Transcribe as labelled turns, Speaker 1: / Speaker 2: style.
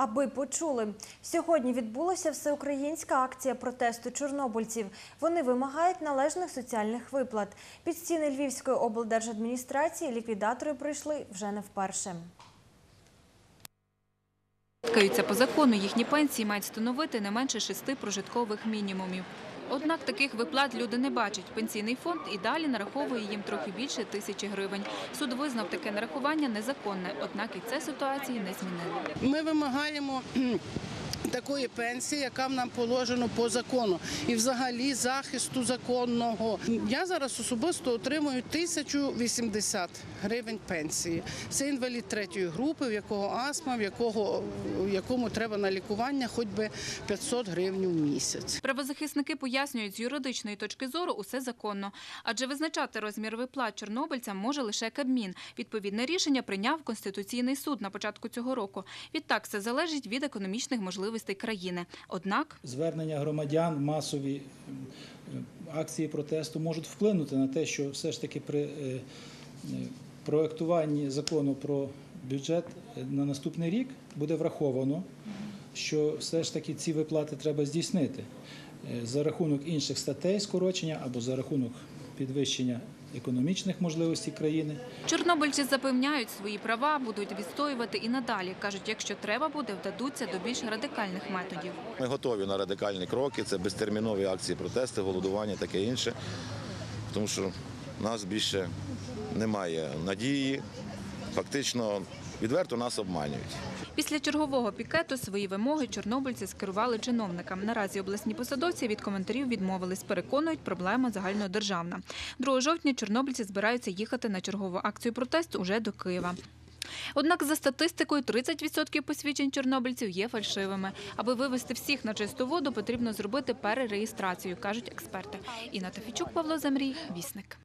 Speaker 1: аби почули. Сьогодні відбулася всеукраїнська акція протесту чорнобильців. Вони вимагають належних соціальних виплат. Під стіни Львівської облдержадміністрації ліквідатори прийшли вже не вперше.
Speaker 2: Каються по закону, їхні пенсії мають становити не менше шести прожиткових мінімумів. Однак таких виплат люди не бачать. Пенсійний фонд і далі нараховує їм трохи більше тисячі гривень. Суд визнав таке нарахування незаконне, однак і це ситуації не змінило.
Speaker 3: Ми вимагаємо такої пенсії, яка нам положено по закону, і взагалі захисту законного. Я зараз особисто отримую 1080 гривень пенсії. Це інвалід третьої групи, в якого астма, в якого в якому треба на лікування хоч би 500 гривень в місяць.
Speaker 2: Правозахисники пояснюють, з юридичної точки зору усе законно. Адже визначати розмір виплат чорнобильцям може лише Кабмін. Відповідне рішення прийняв Конституційний суд на початку цього року. Відтак це залежить від економічних можливостей країни. Однак
Speaker 4: звернення громадян, масові акції протесту можуть вплинути на те, що все ж таки при е, е, проектуванні закону про бюджет е, на наступний рік буде враховано, що все ж таки ці виплати треба здійснити за рахунок інших статей скорочення або за рахунок підвищення економічних можливостей країни.
Speaker 2: чорнобильці запевняють, свої права будуть відстоювати і надалі. кажуть, якщо треба буде, вдадуться до більш радикальних методів.
Speaker 5: Ми готові на радикальні кроки. Це безтермінові акції протести, голодування, таке інше. Тому що в нас більше немає надії. Фактично, відверто нас обманюють.
Speaker 2: Після чергового пікету свої вимоги чорнобильці скерували чиновникам. Наразі обласні посадовці від коментарів відмовились. Переконують, проблема загальнодержавна. 2 жовтня чорнобильці збираються їхати на чергову акцію протесту уже до Києва. Однак за статистикою 30% посвідчень чорнобильців є фальшивими. Аби вивести всіх на чисту воду, потрібно зробити перереєстрацію, кажуть експерти. Інна Тафічук, Павло Замрій, Вісник.